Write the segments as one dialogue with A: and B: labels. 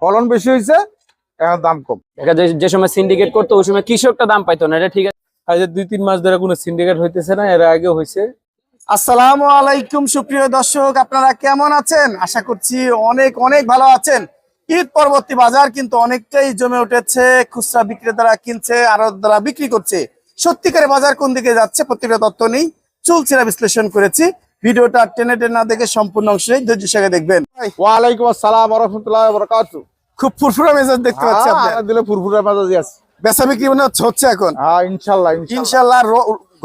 A: ফলন বেশি হয়েছে এখন দাম কম।
B: এটা যে- সময় সিন্ডিকেট করতো ওই সময় কৃষকটা দাম পাইতো না এটা ঠিক আছে?
C: আজ দুই তিন মাস ধরে কোনো সিন্ডিকেট হইতেছে না এর আগে হয়েছে
D: আসসালামু আলাইকুম সুপ্রিয় দর্শক আপনারা কেমন আছেন? আশা করছি অনেক অনেক ভালো আছেন। ঈদ পরবর্তী বাজার কিন্তু অনেকটাই জমে উঠেছে খুচরা বিক্রেতারা কিনছে আর দ্বারা বিক্রি করছে। সত্যিকারের বাজার কোন দিকে যাচ্ছে প্রত্যেকটা তথ্য নেই চুলছেরা বিশ্লেষণ করেছি। ভিডিওটা টেনে টেনে না দেখে সম্পূর্ণ অংশে ধৈর্য সঙ্গে দেখবেন।
A: ওয়ালাইকুম আসসালাম রহমতুল্লাহ বরকাত
D: খুব ফুরফুরা মেজাজ দেখতে পাচ্ছি আপনার।
A: দিলে ফুরফুরা মাজাজি আছে।
D: বেচা বিক্রি মনে হচ্ছে হচ্ছে এখন?
A: হ্যাঁ ইনশাল্লাহ ইনশাল্লাহ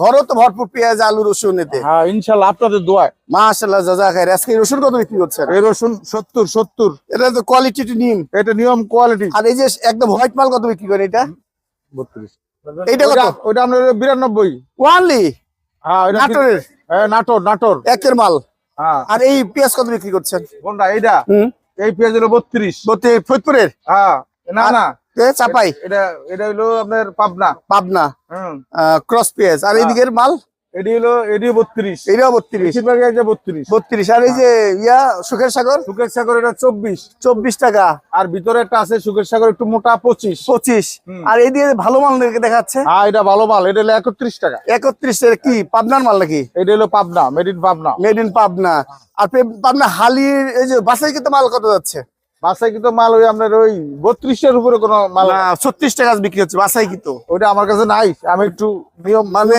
D: ঘরও তো ভরপুর পেঁয়াজ আলু রসুন এতে।
A: হ্যাঁ ইনশাল্লাহ আপনাদের দোয়ায়।
D: মাশাল্লাহ জাজা খাই আজকে রসুন কত বিক্রি করছেন?
A: এই রসুন সত্তর সত্তর।
D: এটা তো কোয়ালিটি নিম।
A: এটা নিয়ম কোয়ালিটি
D: আর এই যে একদম হোয়াইট মাল কত বিক্রি করেন এটা?
A: বত্রিশ।
D: এইটা কত?
A: ওইটা আপনার বিরানব্বই।
D: ওয়ানলি
A: হ্যাঁ হ্যাঁ, নাটোর নাটোর।
D: একের মাল।
A: হ্যাঁ।
D: আর এই পেঁয়াজ কত বিক্রি করছেন?
A: কোনটা? এইটা? এই পেঁয়াজ হলো বত্রিশ।
D: বলতে ফরিদপুরের?
A: হ্যাঁ। না না।
D: চাপাই।
A: এটা এটা হলো আপনার পাবনা।
D: পাবনা। ক্রস পেঁয়াজ। আর এইদিকের মাল?
A: হলো বেশিরভাগ
D: আর এই যে ইয়া সুখের সাগর?
A: সুখের সাগর এটা চব্বিশ।
D: চব্বিশ টাকা।
A: আর ভিতরে একটা আছে সুখের সাগর একটু মোটা পঁচিশ।
D: পঁচিশ।
A: হুম।
D: আর এইদিকে ভালো মাল দেখাচ্ছে?
A: হ্যাঁ এটা ভালো মাল। এটা হলো একত্রিশ টাকা।
D: একত্রিশ এর কি পাবনার মাল নাকি?
A: এটা হলো Pabna made in Pabna.
D: Made in Pabna. আর পাবনা হালির এই যে বাসাই কিন্তু মাল কত যাচ্ছে?
A: বাসায় কিন্তু মাল ওই আপনার ওই বত্রিশের উপরে কোনো মাল
D: না ছত্রিশ টাকা বিক্রি হচ্ছে বাসাই কিন্তু
A: ওইটা আমার কাছে নাই। আমি একটু নিয়ম
D: মানে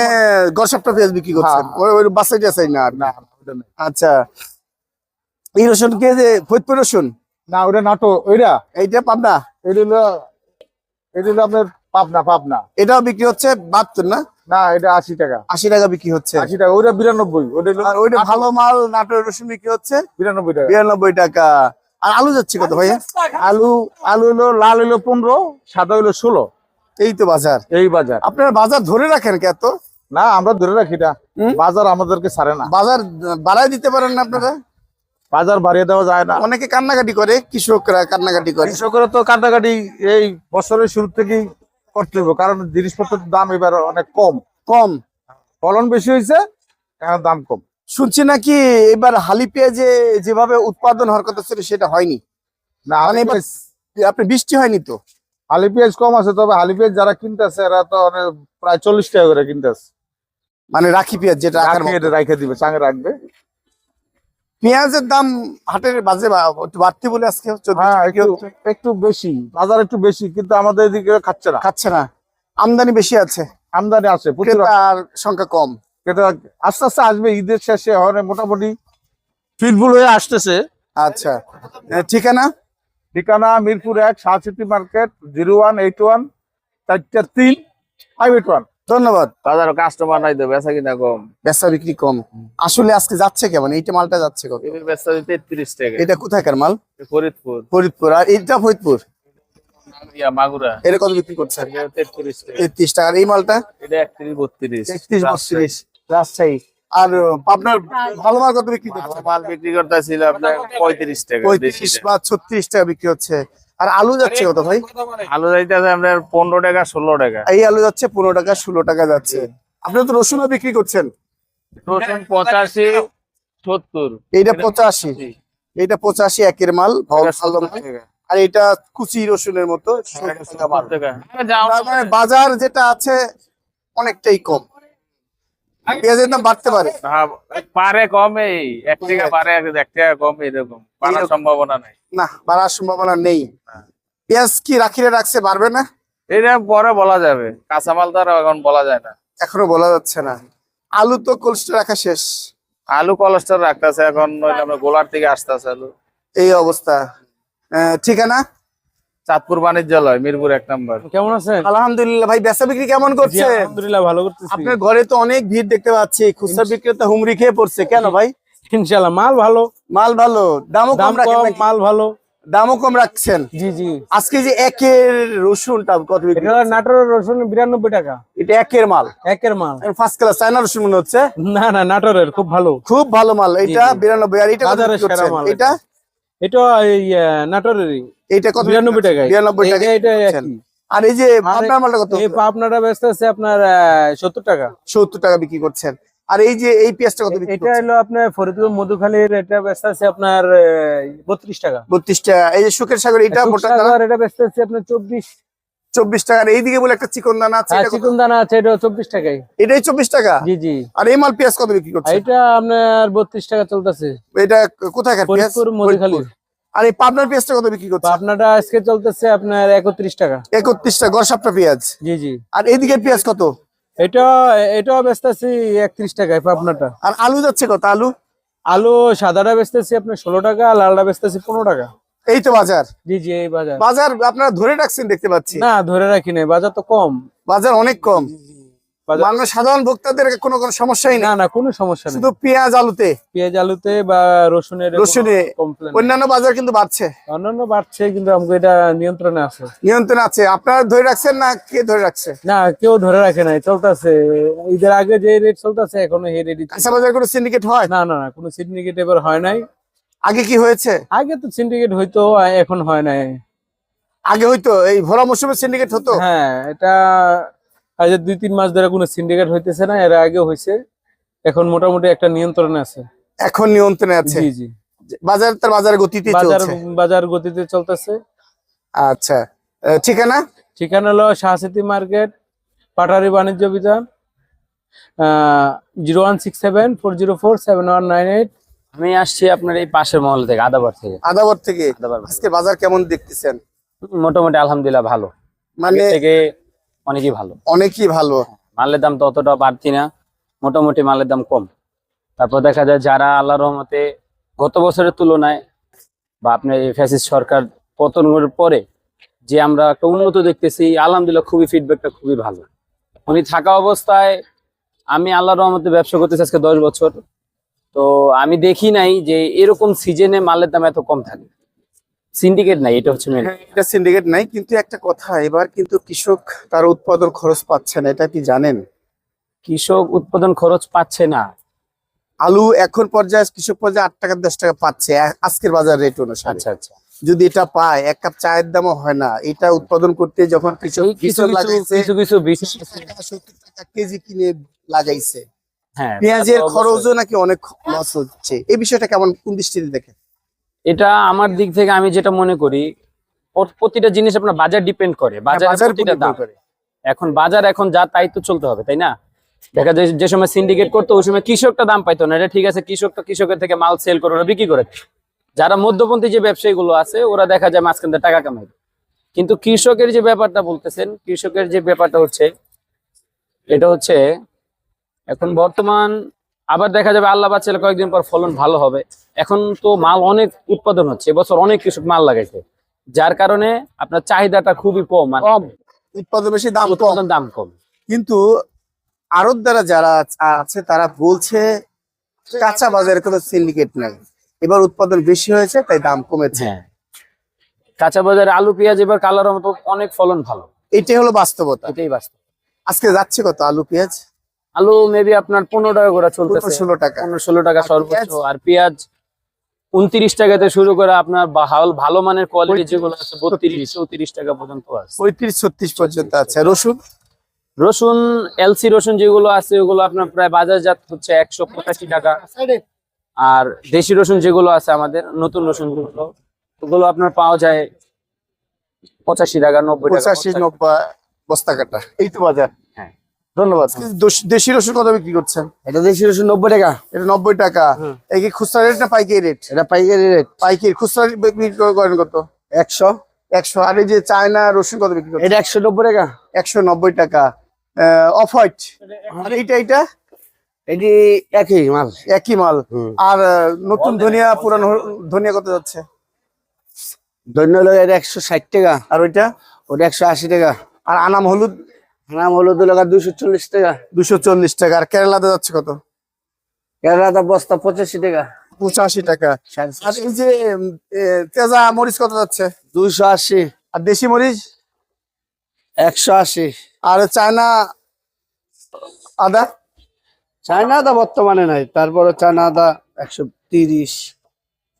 D: গড়সাপটা পেঁয়াজ বিক্রি করছেন?
A: হ্যাঁ।
D: ওই টাসাই না
A: না
D: আচ্ছা। এই রসুন কে যে ফরিদপুর রসুন?
A: না ওটা নাটো ওইটা?
D: এইটা পাবনা?
A: এটা হলো এটা হলো আপনার পাবনা পাবনা।
D: এটাও বিক্রি হচ্ছে বাহাত্তর না?
A: না এটা আশি টাকা।
D: আশি টাকা বিক্রি হচ্ছে।
A: আশি টাকা ওইটা বিরানব্বই ওটা
D: আর ওইটা ভালো মাল নাটোরের রসুন বিক্রি হচ্ছে?
A: বিরানব্বই টাকা।
D: বিরানব্বই টাকা। আর আলু যাচ্ছে কত ভাইয়া?
A: আলু আলু হলো লাল হলো পনেরো সাদা হলো ষোলো।
D: এই তো বাজার।
A: এই বাজার।
D: আপনারা বাজার ধরে রাখেন কে এত?
A: না আমরা ধরে রাখি না বাজার আমাদেরকে ছাড়ে না।
D: বাজার বাড়ায় দিতে পারেন না আপনারা?
A: বাজার বাড়িয়ে দেওয়া যায় না।
D: অনেকে কান্নাকাটি করে কৃষকরা কান্নাকাটি করে।
A: কৃষকরা তো কান্নাকাটি এই বছরের শুরু থেকেই করতে হবে কারণ জিনিসপত্রের দাম এবার অনেক কম।
D: কম।
A: ফলন বেশি হয়েছে দাম কম।
D: শুনছি নাকি এবার হালি পেঁয়াজে যেভাবে উৎপাদন হওয়ার কথা ছিল সেটা হয়নি?
A: না
D: মানে এবার আপনি বৃষ্টি হয়নি তো?
A: হালি পেঁয়াজ কম আছে তবে হালি পেঁয়াজ যারা কিনতেছে এরা তো প্রায় চল্লিশ টাকা করে কিনতেছে।
D: মানে রাখি পেঁয়াজ যেটা
A: রাখে দিবে চাঙে রাখবে।
D: পেঁয়াজের দাম হাটের বাজে একটু বাড়তি বলে আজকে
A: হ্যাঁ একটু বেশি বাজার একটু বেশি কিন্তু আমাদের এদিকে খাচ্ছে না।
D: খাচ্ছে না। আমদানি বেশি আছে।
A: আমদানি আছে
D: ক্রেতার সংখ্যা কম।
A: আস্তে আস্তে আসবে ঈদের শেষে হয় মোটামুটি ফিটফুল হয়ে আসতেছে।
D: আচ্ছা। ঠিকানা?
A: ঠিকানা মিরপুর এক সাতষট্টি market zero one eight one চারটা তিন ফাইভ এইট ওয়ান।
D: ধন্যবাদ।
C: বাজার কাস্টমার নাই তো বেচা কিনা কম।
D: বেচা বিক্রি কম। আসলে আজকে যাচ্ছে কেমন? এইটা মালটা যাচ্ছে কত?
C: এবার বেচা তেত্রিশ টাকা।
D: এটা কোথাকার মাল?
C: ফরিদপুর।
D: ফরিদপুর। আর এইটা ফরিদপুর?
C: মাগুরা।
D: এটা কত বিক্রি
C: তেত্রিশ টাকা।
D: আর এই মালটা?
C: এটা একত্রিশ বত্রিশ।
D: একত্রিশ বত্রিশ। রাজশাহী। আর আপনার ভালো মাল কত বিক্রি করছে
C: মাল বিক্রি করতেছিল আপনার পঁয়ত্রিশ টাকা
D: পঁয়ত্রিশ বা ছত্রিশ টাকা বিক্রি হচ্ছে। আর আলু যাচ্ছে কত ভাই?
C: আলু যাইতেছে আপনার পনেরো টাকা ষোলো টাকা।
D: এই আলু যাচ্ছে পনেরো টাকা ষোলো টাকা যাচ্ছে। আপনি তো রসুনও বিক্রি করছেন?
C: রসুন পঁচাশি সত্তর।
D: এইটা পঁচাশি। এইটা পঁচাশি একের মাল ভালো। আর এটা কুচি রসুনের মতো। তার মানে বাজার যেটা আছে অনেকটাই কম। পেঁয়াজের দাম বাড়তে পারে।
C: পারে কমে এক টাকা পারে এক টাকা কম এরকম।
D: এরকম।
C: সম্ভাবনা নাই।
D: না বাড়ার সম্ভাবনা নেই। পেঁয়াজ কি রাখিলে রাখছে বাড়বে না?
C: এটা পরে বলা যাবে। কাঁচামাল তো এখন বলা যায় না।
D: এখনও বলা যাচ্ছে না। আলু তো কোল্ড রাখা শেষ।
C: আলু কোলেস্ট্রল রাখতেছে এখন আমরা গোলার থেকে আসতেছে আলু।
D: এই অবস্থা। আহ, ঠিকানা?
C: চাঁদপুর বাণিজ্যালয় মিরপুর এক নম্বর।
B: কেমন আছেন?
D: আলহামদুলিল্লাহ ভাই বেচা বিক্রি কেমন করছে?
B: আলহামদুলিল্লাহ ভালো করতেছি।
D: আপনার ঘরে তো অনেক ভিড় দেখতে পাচ্ছি খুচরা বিক্রেতা হুমড়ি খেয়ে পড়ছে কেন ভাই?
B: ইনশাল্লাহ মাল ভালো।
D: মাল ভালো দামও কম রাখেন
B: মাল ভালো।
D: দামও কম রাখছেন?
B: জি জি।
D: আজকে যে একের রসুনটা কত বিক্রি
B: এটা নাটোরের রসুন বিরানব্বই টাকা।
D: এটা একের মাল?
B: একের মাল।
D: ফার্স্ট ক্লাস চায়না রসুন মনে হচ্ছে?
B: না না নাটোরের খুব ভালো।
D: খুব ভালো মাল এটা। বিরানব্বই আর এটা
B: বাজারের সেরা মাল
D: এটা।
B: এটা? নাটোরেরই।
D: এটা কত?
B: বিরানব্বই টাকায়।
D: বিরানব্বই টাকা
B: এটা
D: আর এই যে আপনার মালটা কত?
B: এই পাবনাটা ব্যস্ত আছে আপনার সত্তর টাকা।
D: সত্তর টাকা বিক্রি করছেন। আর এই যে এই পেঁয়াজটা কত বিক্রি
E: এটা হলো আপনার ফরিদপুর মধুখালীর এটা ব্যস্ত আছে আপনার বত্রিশ টাকা।
D: বত্রিশ টাকা। এই যে সুখের সাগর এটা মোটা দানা?
E: এটা ব্যস্ত আছে আপনার চব্বিশ।
D: চব্বিশ টাকা। আর এইদিকে বলে একটা চিকন দানা আছে কত?
E: চিকন দানা আছে এটা চব্বিশ টাকাই
D: এটাই চব্বিশ টাকা?
E: জি জি।
D: আর এই মাল পেঁয়াজ কত বিক্রি করছে
E: এটা আপনার বত্রিশ টাকা চলতেছে।
D: এটা পেঁয়াজ?
E: মধুখালী।
D: আর এই পাবনার পেঁয়াজটা কত বিক্রি করছে?
E: আপনারটা আজকে চলতেছে আপনার একত্রিশ টাকা।
D: একত্রিশ টাকা গড়সাপটা পেঁয়াজ।
E: জি জি।
D: আর এইদিকে পেঁয়াজ কত?
E: এটা এটাও আছি একত্রিশ টাকায় আপনারটা
D: আর আলু যাচ্ছে কত? আলু?
E: আলু সাদাটা বেচতেছি আপনার ষোলো টাকা আর লালটা বেচতেছি পনেরো টাকা।
D: এই তো বাজার।
E: জি জি এই বাজার।
D: বাজার আপনারা ধরে রাখছেন দেখতে পাচ্ছি।
E: না ধরে রাখি নাই বাজার তো কম।
D: বাজার অনেক কম। মানুষ সাধারণ ভোক্তাদের কোনো কোনো সমস্যাই
E: না না কোনো সমস্যা নেই।
D: শুধু পেঁয়াজ আলুতে।
E: পেঁয়াজ আলুতে বা রসুনের
D: রসুনে। অন্যান্য বাজার কিন্তু বাড়ছে।
E: অন্যান্য বাড়ছে কিন্তু আমাকে এটা নিয়ন্ত্রণে আছে।
D: নিয়ন্ত্রণ আছে। আপনারা ধরে রাখছেন না কে ধরে রাখছে?
E: না কেউ ধরে রাখে নাই চলতেছে। ঈদের আগে যে রেট চলতেছে এখনও এই রেটই
D: কাঁচা বাজার কোনো সিন্ডিকেট হয়?
E: না না না কোনো সিন্ডিকেট এবার হয় নাই।
D: আগে কি হয়েছে?
E: আগে তো সিন্ডিকেট হইতো এখন হয় নাই।
D: আগে হয়তো এই ভরা মৌসুমে সিন্ডিকেট হতো?
E: হ্যাঁ এটা আজ দুই তিন মাস ধরে কোনো সিন্ডিকেট হইতেছে না এর আগে হয়েছে এখন মোটামুটি একটা নিয়ন্ত্রণে আছে।
D: এখন নিয়ন্ত্রণে আছে?
E: জি জি।
D: বাজার তার বাজার গতিতে
E: বাজার
D: চলছে?
E: বাজার গতিতে চলতেছে।
D: আচ্ছা। আহ, ঠিকানা?
E: ঠিকানা হলো শাহসিতি মার্কেট পাটারি বাণিজ্য বিধান zero one six seven four zero four seven one nine eight
B: আমি আসছি আপনার এই পাশের মহল থেকে আদাবার থেকে।
D: আদাবর থেকে?
B: আদাবার
D: আজকে বাজার কেমন দেখতেছেন?
B: মোটামুটি আলহামদুলিল্লাহ ভালো।
D: মানে
B: থেকে অনেকই ভালো।
D: অনেকই ভালো।
B: মালের দাম তো অতটা বাড়তি না মোটামুটি মালের দাম কম। তারপর দেখা যায় যারা আল্লাহ রহমতে গত বছরের তুলনায় বা আপনার এই ফ্যাসিস্ট সরকার পতনের পরে যে আমরা একটা উন্নত দেখতেছি আলহামদুলিল্লাহ খুবই ফিডব্যাকটা খুবই ভালো। উনি থাকা অবস্থায় আমি আল্লাহ রহমতে ব্যবসা করতেছি আজকে দশ বছর। তো আমি দেখি নাই যে এরকম সিজনে মালের দাম এত কম থাকে। সিন্ডিকেট নাই এটা হচ্ছে মেন
D: হ্যাঁ, এটা সিন্ডিকেট নাই কিন্তু একটা কথা এবার কিন্তু কৃষক তার উৎপাদন খরচ পাচ্ছে না এটা কি জানেন?
B: কৃষক উৎপাদন খরচ পাচ্ছে না।
D: আলু এখন পর্যায়ে কৃষক পর্যায়ে আট টাকা দশ টাকা পাচ্ছে আজকের বাজার রেট অনুসারে।
B: আচ্ছা আচ্ছা।
D: যদি এটা পায় এক কাপ চায়ের দামও হয় না এটা উৎপাদন করতে যখন কৃষক
B: কিছু কিছু
D: লাগাইছে
B: কিছু কিছু বিশেষ
D: টাকা, 70 টাকা কেজি কিনে লাগাইছে।
B: হ্যাঁ
D: পেঁয়াজের খরচও নাকি অনেক লস হচ্ছে। এই বিষয়টা কেমন কোন দৃষ্টিতে দেখে
B: এটা আমার দিক থেকে আমি যেটা মনে করি ওর- প্রতিটা জিনিস আপনার বাজার ডিপেন্ড করে বাজার
D: বাজার
B: প্রতিটা দাম।
D: করে।
B: এখন বাজার এখন যা তাই তো চলতে হবে তাই না? দেখা যায় যে সময় সিন্ডিকেট করতো ওই সময় কৃষকটা দাম পাইতো না। এটা ঠিক আছে কৃষকটা কৃষকের থেকে মাল সেল করে ওরা বিক্রি করে। যারা মধ্যপন্থী যে ব্যবসায়ীগুলো আছে ওরা দেখা যায় মাঝখান থেকে টাকা কামাই কিন্তু কৃষকের যে ব্যাপারটা বলতেছেন কৃষকের যে ব্যাপারটা হচ্ছে এটা হচ্ছে এখন বর্তমান আবার দেখা যাবে আল্লাহ বাচ্চালে কয়েকদিন পর ফলন ভালো হবে। এখন তো মাল অনেক উৎপাদন হচ্ছে এবছর অনেক কৃষক মাল লাগাইছে। যার কারণে আপনার চাহিদাটা খুবই কম মানে
D: উৎপাদন বেশি দাম কম।
B: উৎপাদন দাম কম।
D: কিন্তু আড়ত দ্বারা যারা আছে তারা বলছে কাঁচা বাজারে কোনো সিন্ডিকেট নাই। এবার উৎপাদন বেশি হয়েছে তাই দাম কমেছে।
B: হ্যাঁ। কাঁচা বাজারে আলু পেঁয়াজ এবার কালার মতো অনেক ফলন ভালো।
D: এটাই হলো বাস্তবতা।
B: এটাই বাস্তব।
D: আজকে যাচ্ছে কত আলু পেঁয়াজ?
B: আলু মেবি আপনার পনেরো টাকা করে চলতেছে।
D: ষোলো টাকা।
B: পনেরো ষোলো টাকা সর্বোচ্চ। আর পেঁয়াজ উনত্রিশ টাকাতে শুরু করে আপনার ভালো ভালো মানের কোয়ালিটি যেগুলো আছে বত্রিশ চৌত্রিশ টাকা পর্যন্ত আছে।
D: পঁয়ত্রিশ ছত্রিশ পর্যন্ত আছে। রসুন?
B: রসুন এলসি রসুন যেগুলো আছে ওগুলো আপনার প্রায় বাজারজাত হচ্ছে একশো পঁচাশি টাকা। আর দেশি রসুন যেগুলো আছে আমাদের নতুন রসুনগুলো ওগুলো আপনার পাওয়া যায় পঁচাশি টাকা নব্বই টাকা
D: পঁচাশি নব্বই বস্তা কাটা। এই তো বাজার। ধন্যবাদ। দেশি রসুন কত বিক্রি করছেন?
F: এটা দেশি রসুন নব্বই টাকা।
D: এটা নব্বই টাকা। এই কি খুচরা রেট না পাইকারি রেট?
F: এটা পাইকারি রেট।
D: পাইকারি। খুচরা বিক্রি করেন কত?
F: একশো।
D: একশো। আর এই যে চায়না রসুন কত বিক্রি
F: এটা একশো নব্বই টাকা।
D: একশো নব্বই টাকা। অফ হোয়াইট আর এইটা এইটা?
F: এটি একই মাল।
D: একই মাল। আর নতুন ধনিয়া পুরানো ধনিয়া কত যাচ্ছে?
F: ধন্য হলো এটা একশো ষাট টাকা।
D: আর ওইটা?
F: ওটা একশো আশি টাকা।
D: আর আনাম হলুদ?
F: নাম হলো দু টাকা দুশো চল্লিশ টাকা।
D: দুশো চল্লিশ টাকা। আর কেরালাতে যাচ্ছে কত?
F: কেরালাতে বস্তা পঁচাশি টাকা।
D: পঁচাশি টাকা। আর এই যে তেজা মরিচ কত যাচ্ছে?
F: দুশো আশি।
D: আর দেশি মরিচ?
F: একশো আশি।
D: আর চায়না আদা?
F: চায়না আদা বর্তমানে নাই। তারপরে চায়না আদা একশো তিরিশ।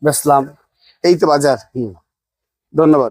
F: বেসলাম
D: এই তো বাজার।
F: হুম।
D: ধন্যবাদ।